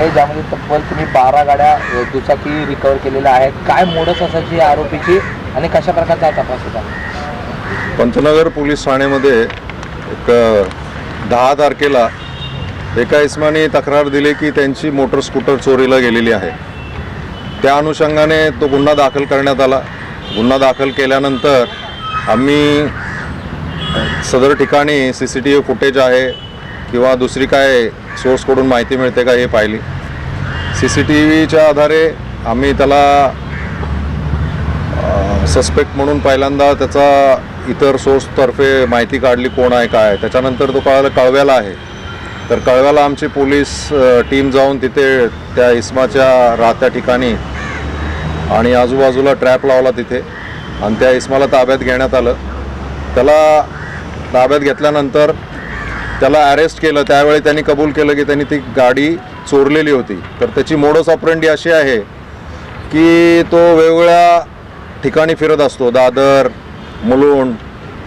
आहे ज्यामध्ये तब्बल तुम्ही बारा गाड्या दुचाकी रिकवर केलेल्या आहेत. काय मोडस असायची आरोपीची आणि कशा प्रकारचा तपास होता? पंतनगर पोलीस ठाण्यामध्ये एक दहा तारखेला एका इस्माने तक्रार दिली की त्यांची मोटर स्कूटर चोरीला गेलेली आहे. त्या अनुषंगाने तो गुन्हा दाखल करण्यात आला. गुन्हा दाखल केल्यानंतर आम्ही सदर ठिकाणी C C T V footage आहे. किंवा दुसरी काय सोर्सकडून माहिती मिळते का हे पाहिली. सी सी टी व्हीच्या आधारे आम्ही त्याला सस्पेक्ट म्हणून पहिल्यांदा त्याचा इतर सोर्सतर्फे माहिती काढली कोण आहे काय त्याच्यानंतर तो कळाला कळव्याला आहे. तर कळव्याला आमची पोलीस टीम जाऊन तिथे त्या इस्माच्या राहत्या ठिकाणी आणि आजूबाजूला ट्रॅप लावला तिथे. आणि त्या इस्माला ताब्यात घेण्यात आलं. त्याला ताब्यात घेतल्यानंतर त्याला अरेस्ट केलं. त्यावेळी त्यांनी कबूल केलं की त्यांनी ती गाडी चोरलेली होती. तर त्याची मोडस ऑपरेंडी अशी आहे की तो वेगवेगळ्या ठिकाणी फिरत असतो. दादर मुलुंड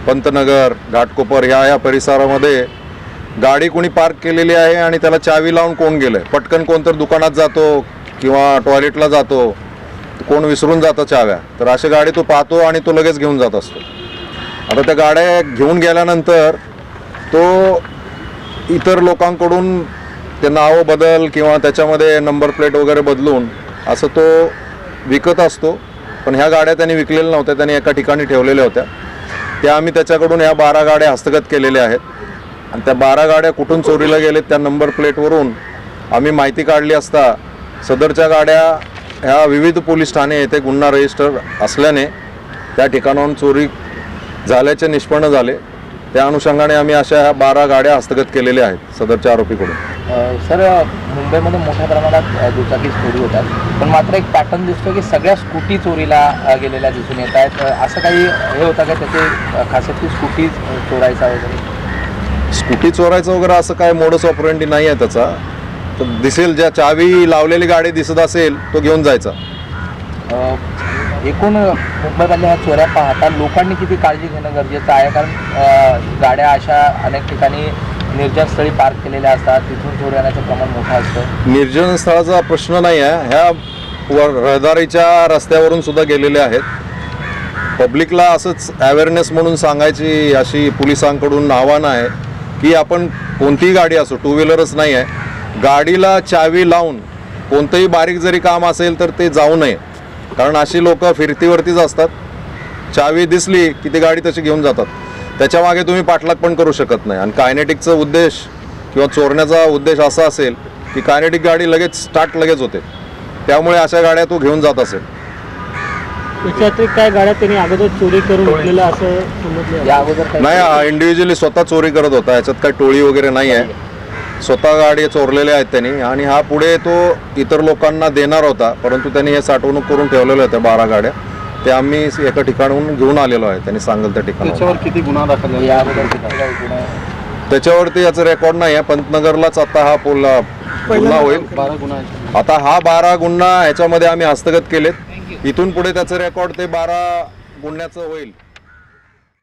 पंतनगर घाटकोपर ह्या या परिसरामध्ये गाडी कोणी पार्क केलेली आहे आणि त्याला चावी लावून कोण गेलं आहे पटकन कोणतर दुकानात जातो किंवा टॉयलेटला जातो. कोण विसरून जातं चाव्या? तर अशी गाडी तो पाहतो आणि तो लगेच घेऊन जात असतो. आता त्या गाड्या घेऊन गेल्यानंतर तो इतर लोकांकडून ते नावं बदल किंवा त्याच्यामध्ये नंबर प्लेट वगैरे बदलून असं तो विकत असतो. पण ह्या गाड्या त्यांनी विकलेल्या नव्हत्या त्यांनी एका ठिकाणी ठेवलेल्या होत्या. त्या आम्ही त्याच्याकडून ह्या बारा गाड्या हस्तगत केलेल्या आहेत. आणि त्या बारा गाड्या कुठून चोरीला गेलेत त्या नंबर प्लेटवरून आम्ही माहिती काढली असता सदरच्या गाड्या ह्या विविध पोलीस ठाणे येथे गुन्हा रजिस्टर असल्याने त्या ठिकाणाहून चोरी झाल्याचे निष्पन्न झाले. त्या अनुषंगाने आम्ही अशा ह्या बारा गाड्या हस्तगत केलेल्या आहेत सदरच्या आरोपीकडून. सर मुंबईमध्ये मोठ्या प्रमाणात दुचाकी चोरी होतात पण मात्र एक पॅटर्न दिसतो की सगळ्या स्कूटी चोरीला गेलेल्या दिसून येत आहेत. असं काही हे होतं का? त्याचे खासियत की स्कूटी चोरायचा वगैरे? स्कूटी चोरायचं वगैरे असं काय मोडस ऑपरेंडी नाही आहे त्याचा. तर दिसेल ज्या चावी लावलेली गाडी दिसत असेल तो घेऊन जायचा. एकूण मुंबईमधल्या ह्या चोऱ्या पाहता लोकांनी किती काळजी घेणं गरजेचं आहे? कारण गाड्या अशा अनेक ठिकाणी निर्जन स्थळी पार्क केलेल्या असतात. तिथून चोरी येण्याचं प्रमाण मोठं असतं. निर्जन स्थळाचा प्रश्न नाही आहे. ह्या रहदारीच्या रस्त्यावरून सुद्धा गेलेले आहेत. पब्लिकला असंच अवेअरनेस म्हणून सांगायची अशी पोलिसांकडून आव्हानं आहे की आपण कोणतीही गाडी असो टू व्हीलरच नाही आहे. गाडीला चावी लावून कोणतंही बारीक जरी काम असेल तर ते जाऊ नये. कारण अशी लोक फिरतीवरतीच असतात. चावी दिसली की ती गाडी तशी घेऊन जातात. त्याच्यामागे तुम्ही पाठलाग पण करू शकत नाही. आणि कायनेटिकचा उद्देश किंवा चोरण्याचा उद्देश असा असेल की कायनेटिक गाडी लगेच स्टार्ट लगेच होते. त्यामुळे अशा गाड्या तो घेऊन जात असेल. काय गाड्या त्यांनी अगोदर चोरी करून असं नाही इंडिव्हिज्युअली स्वतः चोरी करत होता. याच्यात काही टोळी वगैरे नाही आहे स्वतः गाडी चोरलेल्या आहेत त्यांनी. आणि हा पुढे तो इतर लोकांना देणार होता परंतु त्यांनी हे साठवणूक करून ठेवलेल्या होत्या बारा गाड्या. ते आम्ही एका ठिकाणहून घेऊन आलेलो आहे त्यांनी सांगेल त्या ठिकाणी त्याच्यावर किती गुन्हा दाखल झाला? त्याच्यावरती याचं रेकॉर्ड नाही आहे पंतनगरलाच आता हा पोल गुन्हा होईल. बारा गुन्हा आहेत. आता हा बारा गुन्हा ह्याच्यामध्ये आम्ही हस्तगत केलेत. इथून पुढे त्याचं रेकॉर्ड ते बारा गुन्ह्याचं होईल.